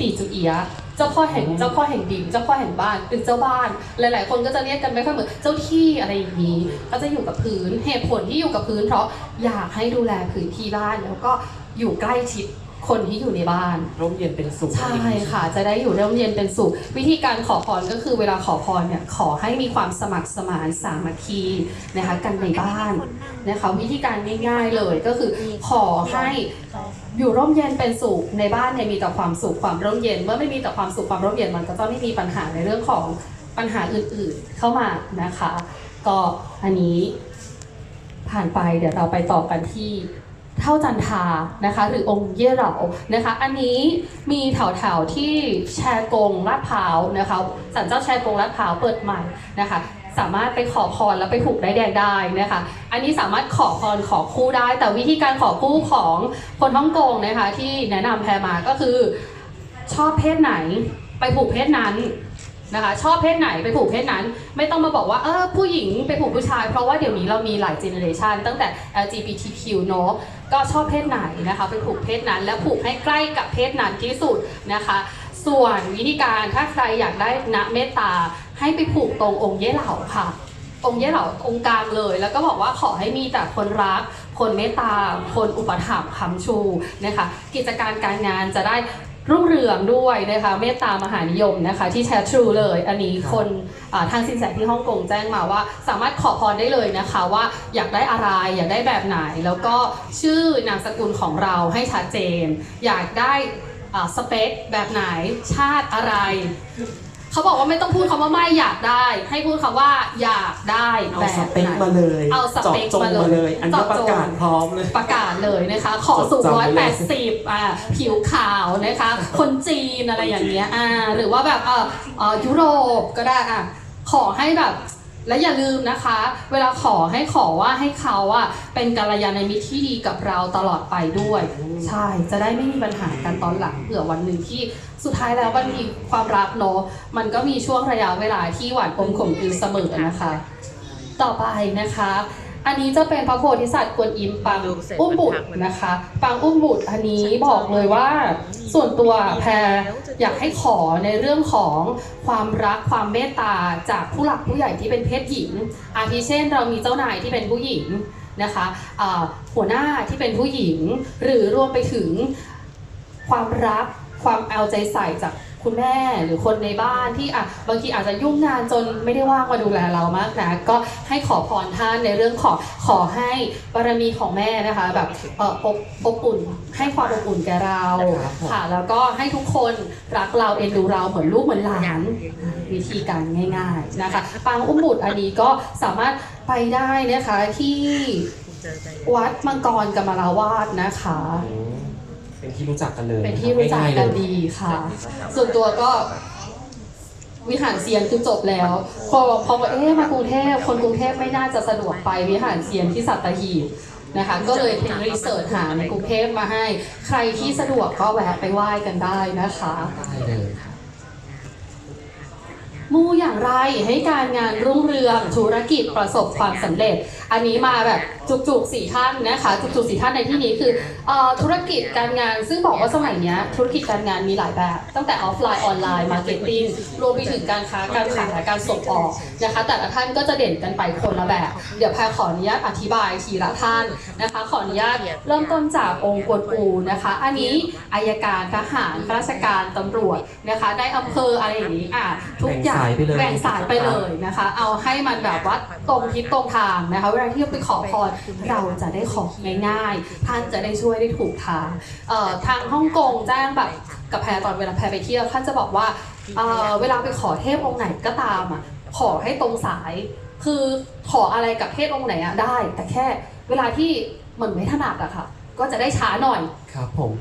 ตีจุเอียะเจ้าพ่อแห่งเจ้าพ่อแห่งดินเจ้าพ่อแห่งบ้านเป็นเจ้าบ้าน หลาย ๆ คนก็จะเรียกกันไม่ค่อยเหมือนเจ้าที่อะไรอย่างนี้ ก็จะอยู่กับพื้นเหตุผลที่อยู่กับพื้น เพราะอยากให้ดูแลพื้นที่บ้านแล้วก็อยู่ใกล้ชิดคนที่อยู่ในบ้าน ร่มเย็นเป็นสุขใช่ค่ะ จะได้อยู่ร่มเย็นเป็นสุข วิธีการขอพรก็คือเวลาขอพรเนี่ยขอให้มีความสมัครสมานสามัคคีนะคะกันในบ้านนะคะวิธีการง่าย ๆเลยก็คือขอให้ อยู่ร่มเย็นเป็นสุขในบ้านเนี่ยมีแต่ความสุขความร่มเย็น เมื่อไม่มีแต่ความสุขความร่มเย็นมันก็จะไม่มีปัญหาในเรื่องของปัญหาอื่นๆเข้ามานะคะ ก็อันนี้ผ่านไปเดี๋ยวเราไปต่อกันที่เท่าจันทานะคะ หรือองค์เย่เหรานะคะ อันนี้มีแถวๆที่แชร์กงลาดพร้าวนะคะสันเจ้าแชร์กงลาดพร้าวเปิดใหม่นะคะ สามารถไปขอพรแล้วไปผูกได้แดงได้นะคะ อันนี้สามารถขอพรขอคู่ได้ แต่วิธีการขอคู่ของคนฮ่องกงนะคะ ที่แนะนำแพรมาก็คือ ชอบเพศไหนไปผูกเพศนั้นนะคะ ชอบเพศไหนไปผูกเพศนั้น ไม่ต้องมาบอกว่าเออผู้หญิงไปผูกผู้ชาย เพราะว่าเดี๋ยวนี้เรามีหลายเจเนอเรชันตั้งแต่ LGBTQ เนอะก็ชอบเพศไหนนะคะ ไปผูกเพศนั้น แล้วผูกให้ใกล้กับเพศนั้นที่สุดนะคะ ส่วนวิธีการถ้าใครอยากได้ณเมตตา ให้ไปผูกตรงองค์เย่เหล่าค่ะ องค์เย่เหล่าองค์กลางเลย แล้วก็บอกว่าขอให้มีแต่คนรัก คนเมตตา คนอุปถัมภ์คำชูนะคะ กิจการการงานจะได้รุ่งเรืองด้วยนะคะเมตตามหานิยมนะคะ ที่แชทรูเลย อันนี้คนทางสินแสที่ฮ่องกงแจ้งมาว่า สามารถขอพรได้เลยนะคะ ว่าอยากได้อะไรอยากได้แบบไหน แล้วก็ชื่อนามสกุลของเราให้ชัดเจน อยากได้สเปคแบบไหนชาติอะไร เขาบอกว่าไม่ต้องพูดคำว่าไม่อยากได้ ให้พูดคำว่าอยากได้เอาแบบสเปคไหนมาเลยเอาสเปคจาะจงมาเลยมาเลยอันนี้ประกาศพร้อมเลย ประกาศเลยนะคะ ขอสูงจดจำไว้เลย180อ่าผิวขาวนะคะ คนจีนอะไรอย่างเงี้ยอ่าหรือว่าแบบเออเออยุโรปก็ได้อะขอให้แบบ และอย่าลืมนะคะ เวลาขอให้ขอว่าให้เขาอะเป็นกัลยาณมิตรที่ดีกับเราตลอดไปด้วย ใช่จะได้ไม่มีปัญหากันตอนหลังเผื่อวันหนึ่งที่สุดท้ายแล้วบางทีความรักเนาะมันก็มีช่วงระยะเวลาที่หวานอมขมกลืนเสมอนะคะ ต่อไปนะคะ อันนี้จะเป็นพระโพธิสัตว์กวนอิมปางอุ้มบุตรนะคะปางอุ้มบุตรอันนี้บอกเลยว่า ส่วนตัวแพรอยากให้ขอในเรื่องของความรักความเมตตาจากผู้หลักผู้ใหญ่ที่เป็นเพศหญิง อาทิเช่น เรามีเจ้านายที่เป็นผู้หญิงนะคะหัวหน้าที่เป็นผู้หญิง หรือรวมไปถึงความรักความเอาใจใส่จาก คุณแม่หรือคนในบ้านที่อะบางทีอาจจะยุ่งงานจนไม่ได้ว่างมาดูแลเรามากนะก็ให้ขอพรท่านในเรื่องของขอให้บารมีของแม่นะคะแบบเอออบอบอุ่น ให้ความอบอุ่นแก่เราครับผมค่ะ แล้วก็ให้ทุกคนรักเราเอ็นดูเราเหมือนลูกเหมือนหลานวิธีการง่าย ๆนะคะปางอุ้มบุตรอันนี้ก็สามารถไปได้นะคะที่วัดมังกรกมราวาสนะคะอืม เป็นที่รู้จักกันเลยเป็นที่รู้จักกันง่ายๆเลยดีค่ะ ส่วนตัวก็วิหารเซียนคือจบแล้ว พอพอว่าเอ๊ะมากรุงเทพคนกรุงเทพไม่น่าจะสะดวกไปวิหารเซียนที่สัตหีบนะคะ ก็เลยเป็นรีเสิร์ชหาในกรุงเทพมาให้ ใครที่สะดวกก็แวะไปไหว้กันได้นะคะได้เลย มูอย่างไรให้การงานรุ่งเรืองธุรกิจประสบความสำเร็จ อันนี้มาแบบจุกๆสี่ท่านนะคะจุกๆสี่ท่านในที่นี้คือออธุรกิจการงานซึ่งบอกว่าสมัยนี้ธุรกิจการงานมีหลายแบบ ตั้งแต่ออฟไลน์ออนไลน์มาร์เก็ตติ้งรวมไปถึงการค้าการขายและการส่งออกนะคะแต่ละท่านก็จะเด่นกันไปคนละแบบ เดี๋ยวแพรขออนุญาตอธิบายทีละท่านนะคะ ขออนุญาตเริ่มต้นจากองค์กวนอูนะคะ อันนี้อายการทหารข้าราชการตำรวจนะคะได้อำเภออะไรอย่างนี้อะทุกอย่างายไปเลยแบ่งสายไปเลยนะคะ เอาให้มันแบบว่าตรงทิศตรงทางนะคะ เวลาที่เราไปขอพรเราจะได้ของง่ายๆ ท่านจะได้ช่วยได้ถูกทางเอ่อทางฮ่องกงแจ้งแบบกับแพรตอนเวลาแพรไปเที่ยวท่านจะบอกว่าเอ่อเวลาไปขอเทพองค์ไหนก็ตามอะขอให้ตรงสาย คือขออะไรกับเทพองค์ไหนอะได้ แต่แค่เวลาที่เหมือนไม่ถนัดอะค่ะ ก็จะได้ช้าหน่อย ครับผม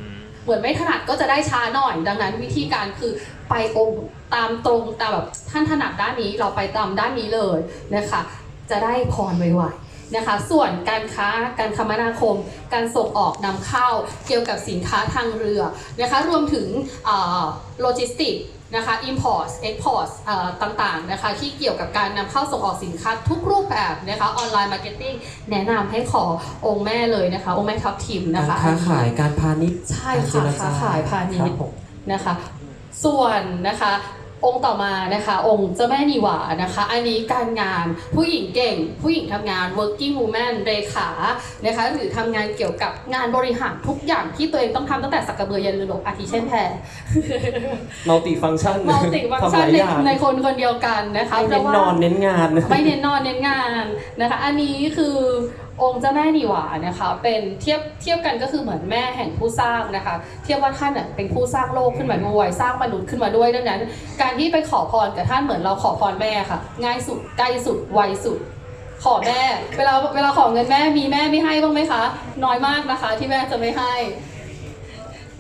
เหมือนไม่ถนัดก็จะได้ช้าหน่อย ดังนั้นวิธีการคือไปองค์ ตามตรงตามแบบท่านถนัดด้านนี้เราไปตามด้านนี้เลยนะคะ จะได้พรไวๆนะคะ ส่วนการค้าการคมนาคม การส่งออกนำเข้าเกี่ยวกับสินค้าทางเรือนะคะรวมถึงโลจิสติกนะคะ import export เอ่อต่างๆนะคะที่เกี่ยวกับการนำเข้าส่งออกสินค้าทุกรูปแบบนะคะออนไลน์มาร์เก็ตติ้งแนะนำให้ขอองค์แม่เลยนะคะ องค์แม่ทับทิมนะการคะค้าขายการพาณิชย์ใช่การเจค่ะรจค้าขายพาณิชครัย์บผมนะคะ ส่วนนะคะ องค์ต่อมานะคะ องค์เจ้าแม่นิวานะคะ อันนี้การงานผู้หญิงเก่ง ผู้หญิงทำงาน working woman เรขานะคะหรือทำงานเกี่ยวกับงานบริหารทุกอย่างที่ตัวเองต้องทำตั้งแต่สักกระเบือยันเรือรบอาทิเช่นแพร มัลติฟังก์ชัน มัลติฟังทำหชันลายในอย่างในคนคนเดียวกันนะคะไม่เพเน้ราะนว่า นอนเน้นงาน ไม่เน้นนอนเน้นงานนะคะ อันนี้คือ องค์เจ้าแม่นิวานะคะเป็นเทียบเทียบกันก็คือเหมือนแม่แห่งผู้สร้างนะคะ เทียบว่าท่านเป็นผู้สร้างโลกขึ้นมาด้วยสร้างมนุษย์ขึ้นมาด้วยดังนั้น การที่ไปขอพรกับท่านเหมือนเราขอพรแม่ค่ะ ง่ายสุดใกล้สุดไวสุด ขอแม่ เวลาเวลาขอเงินแม่มีแม่ไม่ให้บ้างไหมคะ น้อยมากนะคะ ที่แม่จะไม่ให้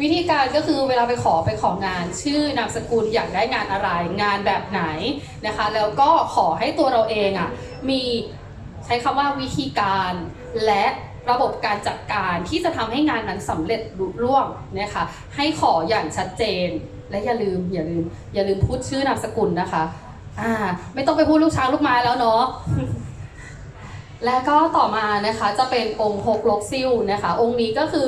วิธีการก็คือเวลาไปขอไปของาน ชื่อนามสกุลอยากได้งานอะไร งานแบบไหนนะคะ แล้วก็ขอให้ตัวเราเองอะมี ใช้คำว่าวิธีการและระบบการจัดการที่จะทำให้งานนั้นสำเร็จลุล่วงนะคะให้ขออย่างชัดเจน และอย่าลืมอย่าลืมอย่าลืมพูดชื่อนามสกุลนะคะอ่าไม่ต้องไปพูดลูกช้างลูกไม้แล้วเนาะ และก็ต่อมานะคะจะเป็นองค์หกลกซิ่วนะคะ องค์นี้ก็คือ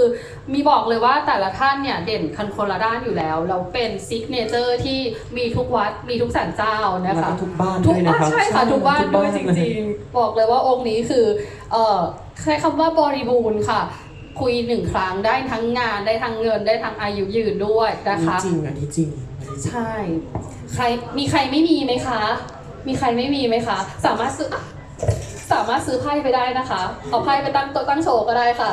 มีบอกเลยว่าแต่ละท่านเนี่ยเด่นคันคนละด้านอยู่แล้วแล้วเป็นซิกเนเจอร์ที่มีทุกวัดมีทุกสันเจ้านะแล้วคะก็ทุกบ้านทุด้กวยบ้านะนครับใช่ค่ะทุกบ้านทุด้วยจริงๆ บอกเลยว่าองค์นี้คือเอ่อใช้คำว่าบริบูรณ์ค่ะ คุยหนึ่งครั้งได้ทั้งงานได้ทั้งเงินได้ทั้งอายุยืนด้วยอันนะนี้คะจริงอันนี้จริงอันนี้จริงใช่ใครมีใครไม่มีไหมคะ มีใครไม่มีไหมคะ สามารถซื้อ สามารถซื้อไพ่ไปได้นะคะ เอาไพ่ไปตั้งโต๊ะตั้งโชว์ก็ได้ค่ะ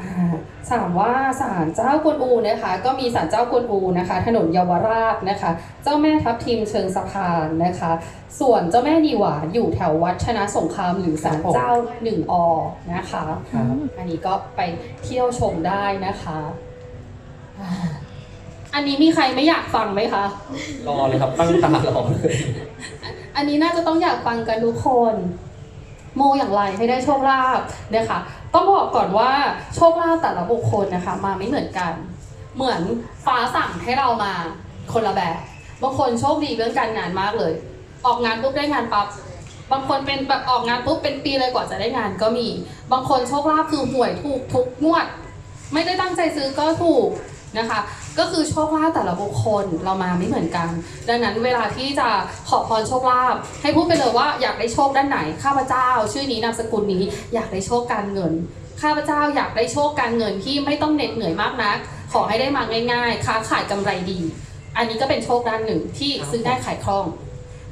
อ่าถามว่าศาลเจ้ากวนอูนะคะ ก็มีศาลเจ้ากวนอูนะคะ ถนนเยาวราชนะคะ เจ้าแม่ทับทิมเชิงสะพานนะคะ ส่วนเจ้าแม่นีหวาอยู่แถววัดชนะสงครามหรือศาลเจ้าหนึ่งอนะคะครับอันนี้ก็ไปเที่ยวชมได้นะคะอ่าอันนี้มีใครไม่อยากฟังไหมคะ รอเลยครับตั้งตารอเลย อันนี้น่าจะต้องอยากฟังกันทุกคน โมอย่างไรให้ได้โชคลาภนะคะต้องบอกก่อนว่าโชคลาภแต่ละบุคคลนะคะ มาไม่เหมือนกัน เหมือนฟ้าสั่งให้เรามาคนละแบบบางคนโชคดีเรื่องการงานมากเลย ออกงานปุ๊บได้งานปั๊บบางคนเป็นแบบออกงานปุ๊บเป็นปีเลยกว่าจะได้งานก็มี บางคนโชคลาภคือหวยถูกทุกงวด ไม่ได้ตั้งใจซื้อก็ถูก นะคะ ก็คือโชคลาภแต่ละบุคคลเรามาไม่เหมือนกัน ดังนั้นเวลาที่จะขอพรโชคลาภให้พูดไปเลยว่าอยากได้โชคด้านไหนข้าพเจ้า ชื่อนี้นามสกุลนี้ อยากได้โชคการเงินข้าพเจ้าอยากได้โชคการเงินที่ไม่ต้องเหน็ดเหนื่อยมากนัก ขอให้ได้มาง่าย ๆ ค้าขายกำไรดี อันนี้ก็เป็นโชคด้านหนึ่งที่ซื้อได้ขายคล่อง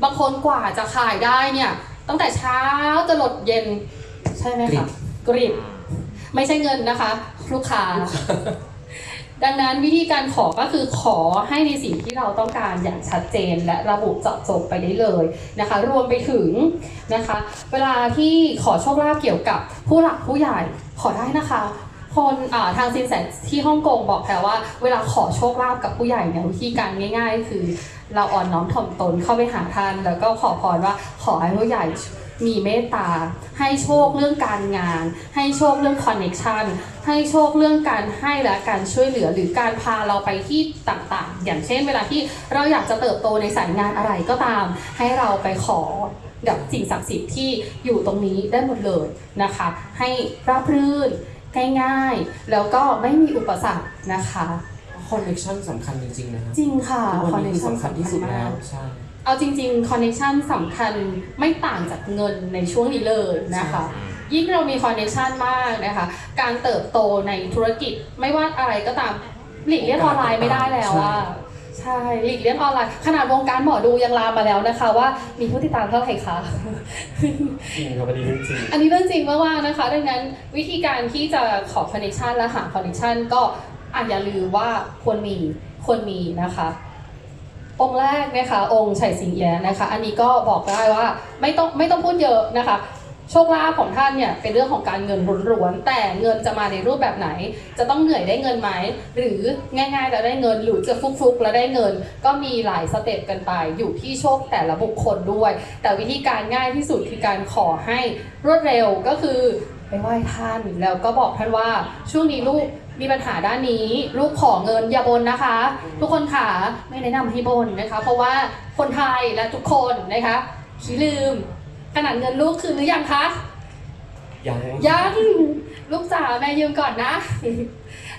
บางคนกว่าจะขายได้เนี่ยตั้งแต่เช้าจะหลดเย็นใช่ไหมคะกริบไม่ใช่เงินนะคะ ลูกค้า ดังนั้นวิธีการขอก็คือขอให้ในสิ่งที่เราต้องการอย่างชัดเจน และระบุเจาะจงไปได้เลยนะคะ รวมไปถึงนะคะ เวลาที่ขอโชคลาภเกี่ยวกับผู้หลักผู้ใหญ่ขอได้นะคะคนทางซินแสที่ฮ่องกงบอกแพรว่าเวลาขอโชคลาภกับผู้ใหญ่เนี่ยวิธีการง่าย ๆ คือเราอ่อนน้อมถ่อมตนเข้าไปหาท่าน แล้วก็ขอพรว่าขอให้ผู้ใหญ่ มีเมตตา ให้โชคเรื่องการงาน ให้โชคเรื่องคอนเน็ชันให้โชคเรื่องการให้และการช่วยเหลือหรือการพาเราไปที่ต่างๆ อย่างเช่น เวลาที่เราอยากจะเติบโตในสายงานอะไรก็ตาม ให้เราไปขอกับสิ่งศักดิ์สิทธิ์ที่อยู่ตรงนี้ได้หมดเลยนะคะ ให้ราบรื่นง่ายๆ แล้วก็ไม่มีอุปสรรคนะคะคอนเนคชั่นสำคัญจริงๆนะครับจริงค่ะทุกวันนี้คือ connection สำคัญที่สุดแล้วสำคัญมากใช่ เอาจริงๆคอนเนคชันสำคัญไม่ต่างจากเงินในช่วงนี้เลยนะคะ ยิ่งเรามีคอนเนคชันมากนะคะ การเติบโตในธุรกิจไม่ว่าอะไรก็ตามหลีกเลี่ยงออนไลน์ไม่ได้แล้วอะใช่หลีกเลี่ยงออนไลน์ขนาดวงการหมอดูยังลามมาแล้วนะคะ ว่ามีผู้ติดตามเท่าไหร่คะจริงครับอันนี้เรื่องจริงอันนี้เรื่องจริงมากๆนะคะ ดังนั้นวิธีการที่จะขอคอนเนคชันและหาคอนเนคชันก็อาจอย่าลืมว่าควรมีควรมีนะคะ องค์แรกนะคะองค์ไฉสิงแยนะคะ อันนี้ก็บอกได้ว่าไม่ต้องไม่ต้องพูดเยอะนะคะ โชคลาภของท่านเนี่ยเป็นเรื่องของการเงินล้วนๆแต่เงินจะมาในรูปแบบไหน จะต้องเหนื่อยได้เงินไหมหรือง่ายๆแล้วได้เงินหรือจะฟุกๆแล้วได้เงิน ก็มีหลายสเต็ปกันไปอยู่ที่โชคแต่ละบุคคลด้วย แต่วิธีการง่ายที่สุดคือการขอให้รวดเร็วก็คือไปไหว้ท่านแล้วก็บอกท่านว่าช่วงนี้ลูก มีปัญหาด้านนี้ ลูกขอเงินอย่าบนนะคะ ทุกคนค่ะไม่แนะนำให้บนนะคะ เพราะว่าคนไทยและทุกคนนะคะขี้ลืม ขนาดเงินลูกคืนหรือยังคะยังยังลูกจ๋าแม่ยืมก่อนนะ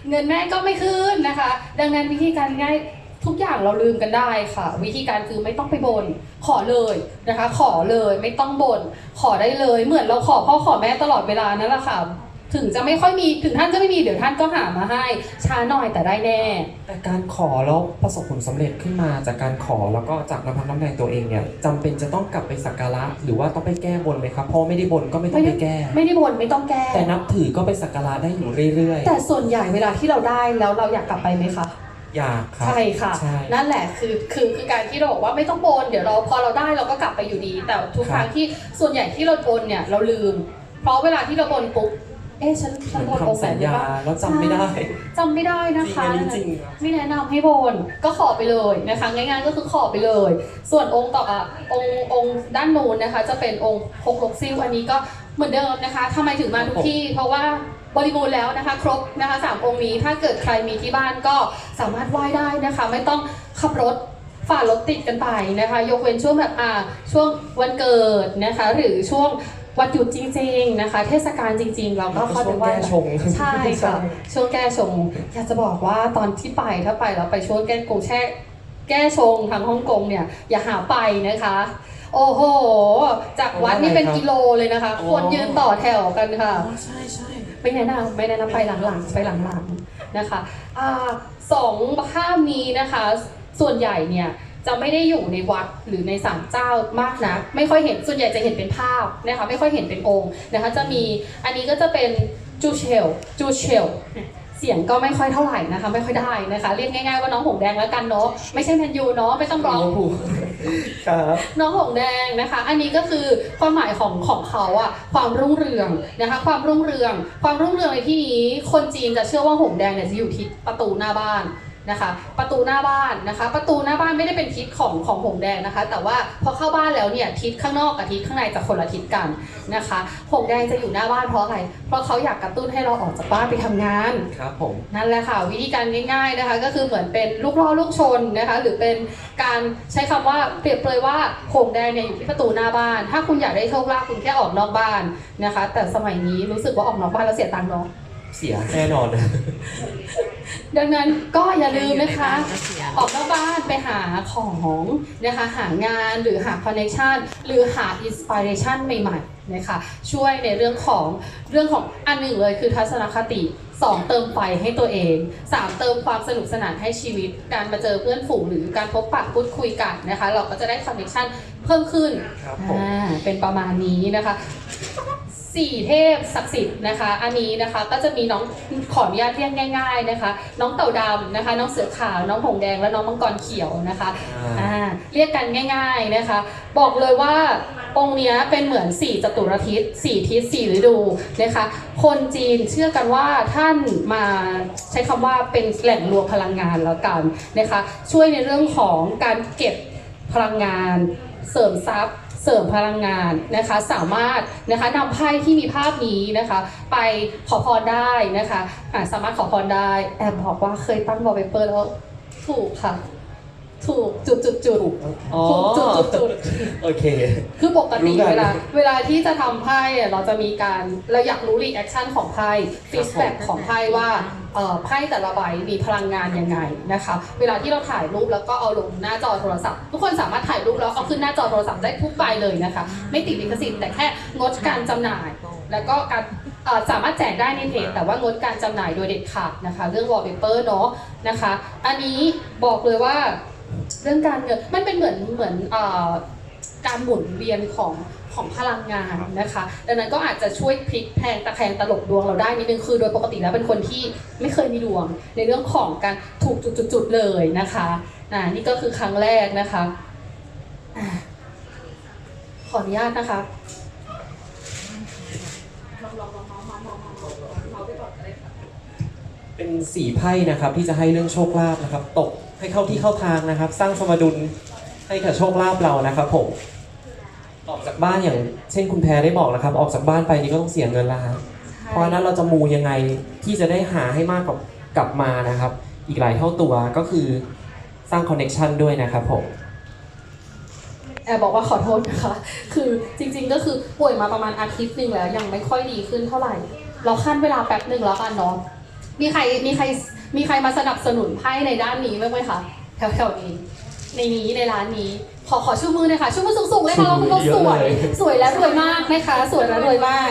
เงินแม่ก็ไม่ขึ้นนะคะ ดังนั้นวิธีการง่ายทุกอย่างเราลืมกันได้ค่ะ วิธีการคือไม่ต้องไปบนขอเลยนะคะ ขอเลยไม่ต้องบนขอได้เลย เหมือนเราขอพ่อขอแม่ตลอดเวลานั่นแหละค่ะ ถึงจะไม่ค่อยมีถึงท่านจะไม่มีเดี๋ยวท่านก็หามาให้ ช้าหน่อยแต่ได้แน่ แต่การขอแล้วประสบผลสำเร็จขึ้นมาจากการขอแล้วก็จากน้ำพักน้ำแรงตัวเองเนี่ยจำเป็นจะต้องกลับไปสักการะ หรือว่าต้องไปแก้บนไหมครับเพราะไม่ได้บนก็ไม่ต้องไปแก้ ไม่ได้บนไม่ต้องแก้ แต่นับถือก็ไปสักการะได้อยู่เรื่อยแต่ส่วนใหญ่เวลาที่เราได้แล้วเราอยากกลับไปไหมคะ ๆ อยากครับ ใช่ค่ะ ใช่ นั่นแหละคือคือคือการที่เราบอกว่าไม่ต้องบนเดี๋ยวเราพอเราได้เราก็กลับไปอยู่ดี แต่ทุกครับครั้งที่ส่วนใหญ่ที่เราบนเนี่ยเราลืม เพราะเวลาที่เราบนปุ๊บ เอ๊ะฉันฉันบนองค์ทำไหนสัญหรือญาเปล่าแล้วจำไม่ได้ จำไม่ได้จรินะงคะอันนี้จริงครับ ไม่แนะนำให้บนก็ขอไปเลยนะคะง่ายๆก็คือขอไปเลย ส่วนองค์ต่ออะองค์องค์ด้านนู้นนะคะ จะเป็นองค์ฮกลกซิลอันนี้ก็เหมือนเดิมนะคะทำไมถึงมาทุกที่ เพราะว่าบริบูรณ์แล้วนะคะ ครบนะคะสามองค์นี้ถ้าเกิดใครมีที่บ้านก็สามารถไหว้ได้นะคะ ไม่ต้องขับรถฝ่ารถติดกันไปนะคะ ยกเว้นช่วงแบบอ่าช่วงวันเกิดนะคะ หรือช่วง วันหยุดจริง ๆนะคะ เทศกาลจริง ๆ เราก็เข้าไปไหว้แก้ชงใช่ค่ะช่วงแก้ชงอยากจะบอกว่าตอนที่ไปถ้าไปแล้วไปช่วงแก้กงแช่แก้ชงทางฮ่องกงเนี่ยอย่าหาไปนะคะ โอ้โห จากวัดนี่เป็นกิโลเลยนะคะอ๋อคนยืนต่อแถวกันค่ะอ๋อใช่ใช่ไม่แนะนำไม่แนะนำไปหลังๆไปหลังๆนะคะอ่าสองภาพนี้นะคะ ส่วนใหญ่เนี่ย จะไม่ได้อยู่ในวัดหรือในศาลเจ้ามากนะไม่ค่อยเห็นส่วนใหญ่จะเห็นเป็นภาพนะคะไม่ค่อยเห็นเป็นองค์นะคะจะมีอันนี้ก็จะเป็นจูเชลจูเชลเสียงก็ไม่ค่อยเท่าไหร่นะคะไม่ค่อยได้นะคะเรียกง่ายๆว่าน้องหงแดงแล้วกันเนาะไม่ใช่แมนยูเนาะไม่ต้องร้องผูครับน้องหงแดงนะคะ อันนี้ก็คือความหมายของของเขาอะความรุ่งเรืองนะคะความรุ่งเรือง ความรุ่งเรืองในที่นี้คนจีนจะเชื่อว่าหงแดงเนี่ยจะอยู่ทิศประตูหน้าบ้าน นะคะ ประตูหน้าบ้านนะคะ ประตูหน้าบ้านไม่ได้เป็นทิศของของหงแดงนะคะ แต่ว่าพอเข้าบ้านแล้วเนี่ยทิศข้างนอกกับทิศข้างในจะคนละทิศกันนะคะหงแดงจะอยู่หน้าบ้านเพราะอะไรเพราะเขาอยากกระตุ้นให้เราออกจากบ้านไปทำงานครับผมนั่นแหละค่ะวิธีการง่าย ๆนะคะ ก็คือเหมือนเป็นลูกล่อลูกชนนะคะ หรือเป็นการใช้คำว่าเปรียบเปรยว่าหงแดงเนี่ยอยู่ที่ประตูหน้าบ้าน ถ้าคุณอยากได้โชคลาภคุณแค่ออกนอกบ้านนะคะ แต่สมัยนี้รู้สึกว่าออกนอกบ้านแล้วเสียตังค์เนาะเสียแน่นอน ดังนั้นก็อย่าลืมนะคะ ออกนอกบ้านไปหาของนะคะหางานหรือหาคอนเนคชันหรือหาอินสปิเรชันใหม่ๆนะคะช่วยในเรื่องของเรื่องของอันหนึ่งเลยคือทัศนคติ 2 เติมไฟให้ตัวเอง 3 เติมความสนุกสนานให้ชีวิต การมาเจอเพื่อนฝูงหรือการพบปะพูดคุยกันนะคะ เราก็จะได้คอนเนคชันเพิ่มขึ้นครับผมอ่าเป็นประมาณนี้นะคะ สี่เทพศักดิ์สิทธิ์นะคะ อันนี้นะคะก็จะมีน้องขออนุญาตเรียกง่าย ๆนะคะ น้องเต่าดำนะคะ น้องเสือขาว น้องหงแดงและน้องมังกรเขียวนะคะอ่าเรียกกันง่าย ๆนะคะ บอกเลยว่าองค์เนี้ยเป็นเหมือน4จตุรทิศ4ทิศ4ฤดูนะคะ คนจีนเชื่อกันว่าท่านมาใช้คำว่าเป็นแหล่งรวมพลังงานแล้วกันนะคะ ช่วยในเรื่องของการเก็บพลังงานเสริมทรัพย์ เสริมพลังงานนะคะ สามารถนะคะนำไพ่ที่มีภาพนี้นะคะ ไปขอพรได้นะคะะสามารถขอพรได้แอบบอกว่าเคยตั้งวอลเปเปอร์แล้วถูกค่ะ ถูกจุดจุดจุดอ๋อจุดจุดจุดโอเค คือปกติรู้กันเวลาเวลาที่จะทำไพ่อะเราจะมีการเราอยากรู้รีแอคชั่นของไพ่ฟีดแบ็กของไพ่ว่าเอ่อไพ่แต่ละใบมีพลังงานยังไงนะคะ เวลาที่เราถ่ายรูปแล้วก็เอาลงหน้าจอโทรศัพท์ ทุกคนสามารถถ่ายรูปแล้วเอาขึ้นหน้าจอโทรศัพท์ได้ทุกใบเลยนะคะ ไม่ติดลิขสิทธิ์แต่แค่งดการจำหน่าย แล้วก็การเอ่อสามารถแจกได้ในเพจแต่ว่างดการจำหน่ายโดยเด็ดขาดนะคะ เรื่อง wallpaper เนาะนะคะ อันนี้บอกเลยว่า เรื่องการเงินมันเป็นเหมือนเหมือนเอ่อการหมุนเวียนของของพลังงานนะคะ ดังนั้นก็อาจจะช่วยพลิกแพลงตะแคงตลบดวงเราได้นิดนึงคือโดยปกติแล้วเป็นคนที่ไม่เคยมีดวง ในเรื่องของการถูกจุดๆๆเลยนะคะอ่านี่ก็คือครั้งแรกนะคะอ่าขออนุญาตนะคะเป็นสีไพ่นะครับที่จะให้เรื่องโชคลาภนะครับ ตก ให้เข้าที่เข้าทางนะครับ สร้างสมดุลให้กับโชคลาภเรานะครับผมออกจากบ้านอย่างเช่นคุณแพรได้บอกนะครับ ออกจากบ้านไปนี่ก็ต้องเสียเงินแล้วฮะเพราะฉะนั้นเราจะมูยังไงที่จะได้หาให้มากกว่ากลับมานะครับ อีกหลายเท่าตัวก็คือสร้างคอนเน็ชันด้วยนะครับผมแอบบอกว่าขอโทษนะคะ คือจริงๆก็คือป่วยมาประมาณอาทิตย์หนึ่งแล้วยังไม่ค่อยดีขึ้นเท่าไหร่ เราขั้นเวลาแป๊บหนึ่งแล้วกันเนาะมีใครมีใคร มีใครมาสนับสนุนไพ่ในด้านนี้บ้างไหมคะแถวๆนี้ ในนี้ในร้านนี้ ขอขอชูมือเลยค่ะชูมือสูงๆเลยค่ะเราคุณเราสวย สวยและรวยมากนะคะ สวยและรวยมาก